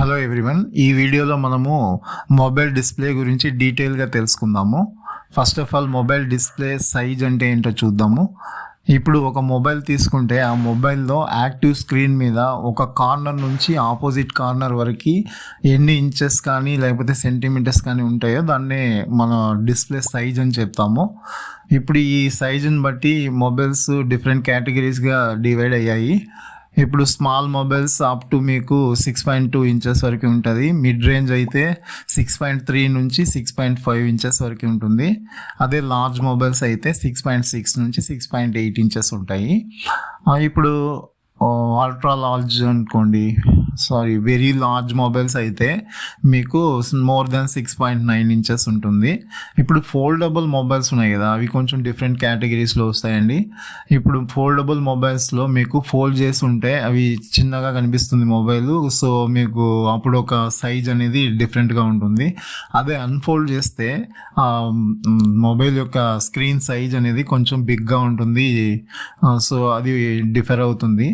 Hello everyone. ఈ వీడియోలో మనము మొబైల్ డిస్ప్లే గురించి డీటెయిల్గా తెలుసుకుందాము. First of all mobile display size అంటే ఏంటో చూద్దాము. ఇప్పుడు ఒక మొబైల్ తీసుకుంటే ఆ మొబైల్లో యాక్టివ్ స్క్రీన్ మీద ఒక కార్నర్ నుంచి ఆపోజిట్ కార్నర్ వరకు ఎన్ని ఇంచెస్ కానీ లేకపోతే సెంటీమీటర్స్ కానీ ఉంటాయో దాన్నే మన డిస్ప్లే సైజ్ అని చెప్తాము. ఇప్పుడు ఈ సైజుని బట్టి మొబైల్స్ డిఫరెంట్ కేటగిరీస్గా డివైడ్ అయ్యాయి. ఇప్పుడు స్మాల్ మొబైల్స్ అప్ టు మీకు సిక్స్ పాయింట్ టూ ఇంచెస్ వరకు ఉంటుంది. మిడ్ రేంజ్ అయితే సిక్స్ పాయింట్ త్రీ నుంచి సిక్స్ పాయింట్ ఫైవ్ ఇంచెస్ వరకు ఉంటుంది. అదే లార్జ్ మొబైల్స్ అయితే సిక్స్ పాయింట్ సిక్స్ నుంచి సిక్స్ పాయింట్ ఎయిట్ ఇంచెస్ ఉంటాయి. ఇప్పుడు అల్ట్రా లార్జ్ అనుకోండి. సారీ వెరీ లార్జ్ మొబైల్స్ అయితే మీకు more than six point nine inches ఉంటుంది. ఇప్పుడు ఫోల్డబుల్ మొబైల్స్ ఉన్నాయి కదా అవి కొంచెం డిఫరెంట్ కేటగిరీస్లో వస్తాయండి. ఇప్పుడు ఫోల్డబుల్ మొబైల్స్లో మీకు ఫోల్డ్ చేసి ఉంటే అవి చిన్నగా కనిపిస్తుంది మొబైల్ సో మీకు అప్పుడు ఒక సైజ్ అనేది డిఫరెంట్గా ఉంటుంది. అదే అన్ఫోల్డ్ చేస్తే మొబైల్ యొక్క స్క్రీన్ సైజ్ అనేది కొంచెం బిగ్గా ఉంటుంది. సో అది డిఫర్ అవుతుంది.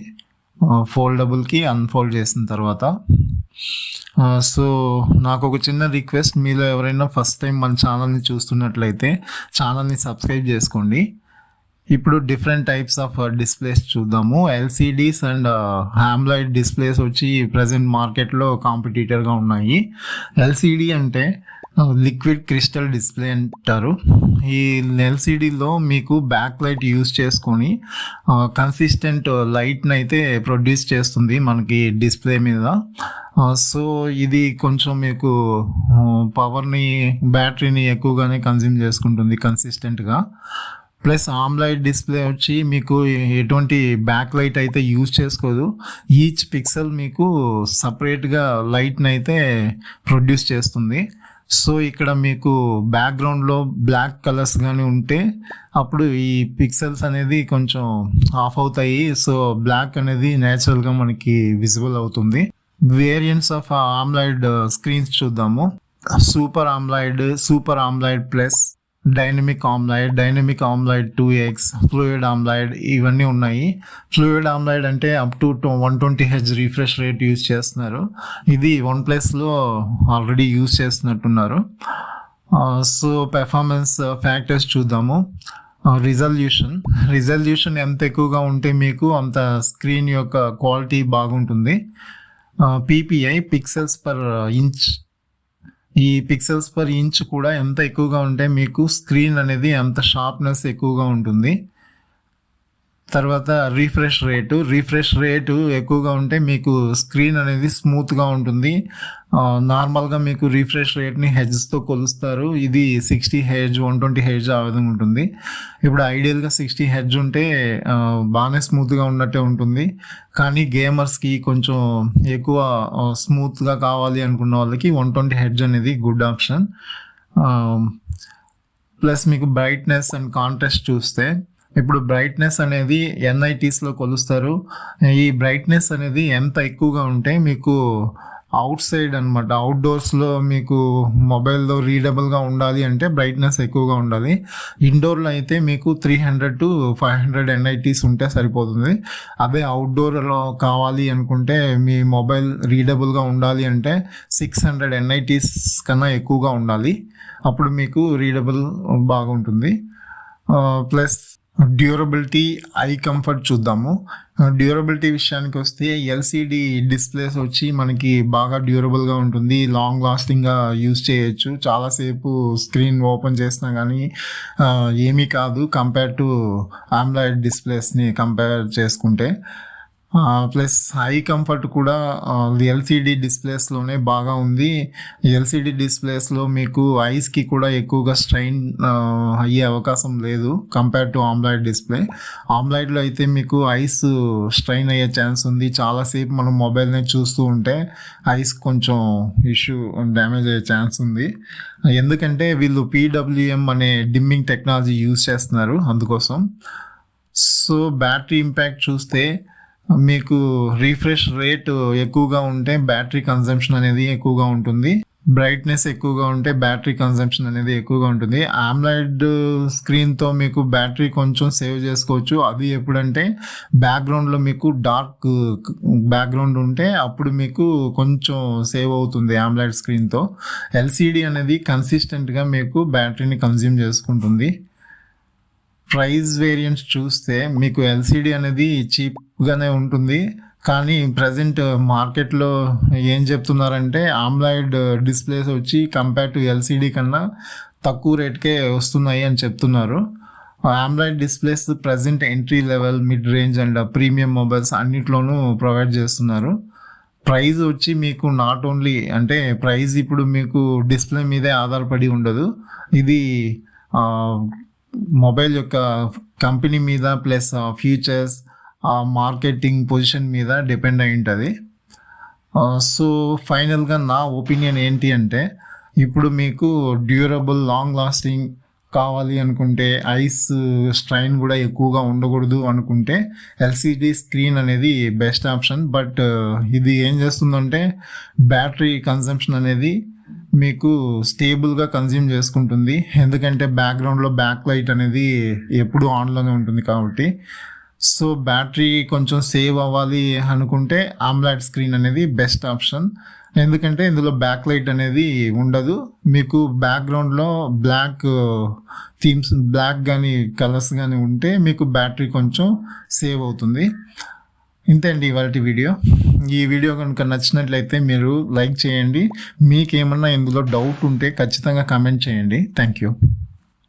ఫోల్డబుల్కి అన్ఫోల్డ్ చేసిన తర్వాత. సో నాకు ఒక చిన్న రిక్వెస్ట్ మీలో ఎవరైనా ఫస్ట్ టైం మన ఛానల్ని చూస్తున్నట్లయితే ఛానల్ని సబ్స్క్రైబ్ చేసుకోండి. ఇప్పుడు డిఫరెంట్ టైప్స్ ఆఫ్ డిస్ప్లేస్ చూద్దాము. ఎల్సిడీస్ అండ్ హ్యామ్లాయిడ్ డిస్ప్లేస్ వచ్చి ప్రజెంట్ మార్కెట్లో కాంపిటీటర్గా ఉన్నాయి. ఎల్సిడి అంటే లిక్విడ్ క్రిస్టల్ డిస్ప్లే అంటారు. ఈ ఎల్సిడిలో మీకు బ్యాక్ లైట్ యూస్ చేసుకొని కన్సిస్టెంట్ లైట్ని అయితే ప్రొడ్యూస్ చేస్తుంది మనకి డిస్ప్లే మీద. సో ఇది కొంచెం మీకు పవర్ని బ్యాటరీని ఎక్కువగానే కన్జ్యూమ్ చేసుకుంటుంది కన్సిస్టెంట్గా ప్లస్ ఆమ్లైట్ డిస్ప్లే వచ్చి మీకు ఎటువంటి బ్యాక్ లైట్ అయితే యూజ్ చేసుకోదు. ఈచ్ పిక్సెల్ మీకు సపరేట్గా లైట్ని అయితే ప్రొడ్యూస్ చేస్తుంది. సో ఇక్కడ మీకు బ్యాక్గ్రౌండ్లో బ్లాక్ కలర్స్ కానీ ఉంటే అప్పుడు ఈ పిక్సెల్స్ అనేది కొంచెం ఆఫ్ అవుతాయి. సో బ్లాక్ అనేది న్యాచురల్గా మనకి విజిబుల్ అవుతుంది. వేరియంట్స్ ఆఫ్ ఆమ్లాయిడ్ స్క్రీన్స్ చూద్దాము. Super AMOLED super AMOLED plus dynamic AMOLED dynamic AMOLED two X fluid AMOLED ఇవన్నీ ఉన్నాయి. ఫ్లూయిడ్ ఆమ్లైడ్ అంటే up to one twenty H refresh rate use చేస్తున్నారు. ఇది వన్ ప్లస్లో ఆల్రెడీ యూస్ చేస్తున్నట్టున్నారు. So performance factors చూద్దాము. Resolution. Resolution ఎంత ఎక్కువగా ఉంటే మీకు అంత స్క్రీన్ యొక్క క్వాలిటీ బాగుంటుంది. పీపీఐ పిక్సెల్స్ పర్ ఇంచ్ ఈ పిక్సెల్స్ పర్ ఇంచ్ కూడా ఎంత ఎక్కువగా ఉంటే మీకు స్క్రీన్ అనేది అంత షార్ప్నెస్ ఎక్కువగా ఉంటుంది. తర్వాత రీఫ్రెష్ రేటు రీఫ్రెష్ రేటు ఎక్కువగా ఉంటే మీకు స్క్రీన్ అనేది స్మూత్గా ఉంటుంది. నార్మల్గా మీకు రీఫ్రెష్ రేట్ని హెడ్స్తో కొలుస్తారు. ఇది sixty hertz one twenty hertz ఆ విధంగా ఉంటుంది. ఇప్పుడు ఐడియల్గా సిక్స్టీ హెడ్జ్ ఉంటే బాగానే స్మూత్గా ఉన్నట్టే ఉంటుంది. కానీ గేమర్స్కి కొంచెం ఎక్కువ స్మూత్గా కావాలి అనుకున్న వాళ్ళకి వన్ ట్వంటీ హెడ్జ్ అనేది గుడ్ ఆప్షన్ ప్లస్ మీకు బ్రైట్నెస్ అండ్ కాంట్రాస్ట్ చూస్తే ఇప్పుడు బ్రైట్నెస్ అనేది ఎన్ఐటీస్లో కొలుస్తారు. ఈ బ్రైట్నెస్ అనేది ఎంత ఎక్కువగా ఉంటే మీకు అవుట్ సైడ్ అనమాట అవుట్డోర్స్లో మీకు మొబైల్లో రీడబుల్గా ఉండాలి అంటే బ్రైట్నెస్ ఎక్కువగా ఉండాలి. ఇండోర్లో అయితే మీకు three hundred to five hundred nits ఉంటే సరిపోతుంది. అదే అవుట్డోర్లో కావాలి అనుకుంటే మీ మొబైల్ రీడబుల్గా ఉండాలి అంటే సిక్స్ హండ్రెడ్ ఎన్ఐటీస్ కన్నా ఎక్కువగా ఉండాలి. అప్పుడు మీకు రీడబుల్ బాగుంటుంది. ప్లస్ డ్యూరబిలిటీ ఐ కంఫర్ట్ చూద్దాము. డ్యూరబిలిటీ విషయానికి వస్తే ఎల్సిడి డిస్ప్లేస్ వచ్చి మనకి బాగా డ్యూరబుల్గా ఉంటుంది. లాంగ్ లాస్టింగ్గా యూస్ చేయొచ్చు. చాలాసేపు స్క్రీన్ ఓపెన్ చేసినా కానీ ఏమీ కాదు. కంపేర్ టు ఆమ్లాయిడ్ డిస్ప్లేస్ని కంపేర్ చేసుకుంటే. ప్లస్ హై కంఫర్ట్ కూడా ఎల్సిడి డిస్ప్లేస్లోనే బాగా ఉంది. ఎల్సిడి డిస్ప్లేస్లో మీకు ఐస్కి కూడా ఎక్కువగా స్ట్రైన్ అయ్యే అవకాశం లేదు కంపేర్ టు ఆమ్లాయిడ్ డిస్ప్లే. ఆమ్లాయిడ్లో అయితే మీకు ఐస్ స్ట్రైన్ అయ్యే ఛాన్స్ ఉంది. చాలాసేపు మనం మొబైల్ని చూస్తూ ఉంటే ఐస్ కొంచెం ఇష్యూ డ్యామేజ్ అయ్యే ఛాన్స్ ఉంది. ఎందుకంటే వీళ్ళు పీడబ్ల్యూఎం అనే డిమ్మింగ్ టెక్నాలజీ యూజ్ చేస్తున్నారు అందుకోసం. సో బ్యాటరీ ఇంపాక్ట్ చూస్తే మీకు రీఫ్రెష్ రేట్ ఎక్కువగా ఉంటే బ్యాటరీ కన్జంప్షన్ అనేది ఎక్కువగా ఉంటుంది. బ్రైట్నెస్ ఎక్కువగా ఉంటే బ్యాటరీ కన్సంప్షన్ అనేది ఎక్కువగా ఉంటుంది. ఆమ్లాయిడ్ స్క్రీన్తో మీకు బ్యాటరీ కొంచెం సేవ్ చేసుకోవచ్చు. అది ఎప్పుడంటే బ్యాక్గ్రౌండ్లో మీకు డార్క్ బ్యాక్గ్రౌండ్ ఉంటే అప్పుడు మీకు కొంచెం సేవ్ అవుతుంది ఆమ్లాయిడ్ స్క్రీన్తో ఎల్సిడి అనేది కన్సిస్టెంట్గా మీకు బ్యాటరీని కన్జ్యూమ్ చేసుకుంటుంది. ప్రైస్ వేరియంట్స్ చూస్తే మీకు ఎల్సిడి అనేది చీప్గానే ఉంటుంది. కానీ ప్రజెంట్ మార్కెట్లో ఏం చెప్తున్నారంటే ఆమ్లాయిడ్ డిస్ప్లేస్ వచ్చి కంపేర్ టు ఎల్సిడి కన్నా తక్కువ రేట్కే వస్తున్నాయి అని చెప్తున్నారు. Amoled displays present entry level mid range and premium mobiles అన్నిట్లోనూ ప్రొవైడ్ చేస్తున్నారు. ప్రైస్ వచ్చి మీకు నాట్ ఓన్లీ అంటే ప్రైస్ ఇప్పుడు మీకు డిస్ప్లే మీదే ఆధారపడి ఉండదు. ఇది మొబైల్ యొక్క కంపెనీ మీద ప్లస్ ఫ్యూచర్స్ మార్కెటింగ్ పొజిషన్ మీద డిపెండ్ అయి ఉంటుంది. సో ఫైనల్గా నా ఒపీనియన్ ఏంటి అంటే ఇప్పుడు మీకు డ్యూరబుల్ లాంగ్ లాస్టింగ్ కావాలి అనుకుంటే ఐస్ స్ట్రైన్ కూడా ఎక్కువగా ఉండకూడదు అనుకుంటే ఎల్సిడి స్క్రీన్ అనేది బెస్ట్ ఆప్షన్ బట్ ఇది ఏం చేస్తుందంటే బ్యాటరీ కన్సంప్షన్ అనేది మీకు స్టేబుల్గా కన్జ్యూమ్ చేసుకుంటుంది. ఎందుకంటే బ్యాక్గ్రౌండ్లో బ్యాక్ లైట్ అనేది ఎప్పుడు ఆన్లోనే ఉంటుంది కాబట్టి. సో బ్యాటరీ కొంచెం సేవ్ అవ్వాలి అనుకుంటే ఆమ్లాడ్ స్క్రీన్ అనేది బెస్ట్ ఆప్షన్ ఎందుకంటే ఇందులో బ్యాక్ లైట్ అనేది ఉండదు. మీకు బ్యాక్గ్రౌండ్లో బ్లాక్ థీమ్స్ బ్లాక్ కానీ కలర్స్ కానీ ఉంటే మీకు బ్యాటరీ కొంచెం సేవ్ అవుతుంది. ఇంతే అండి ఇవాళ వీడియో ఈ వీడియో కనుక నచ్చినట్లయితే మీరు లైక్ చేయండి. మీకేమన్నా ఇందులో డౌట్ ఉంటే ఖచ్చితంగా కామెంట్ చేయండి. Thank you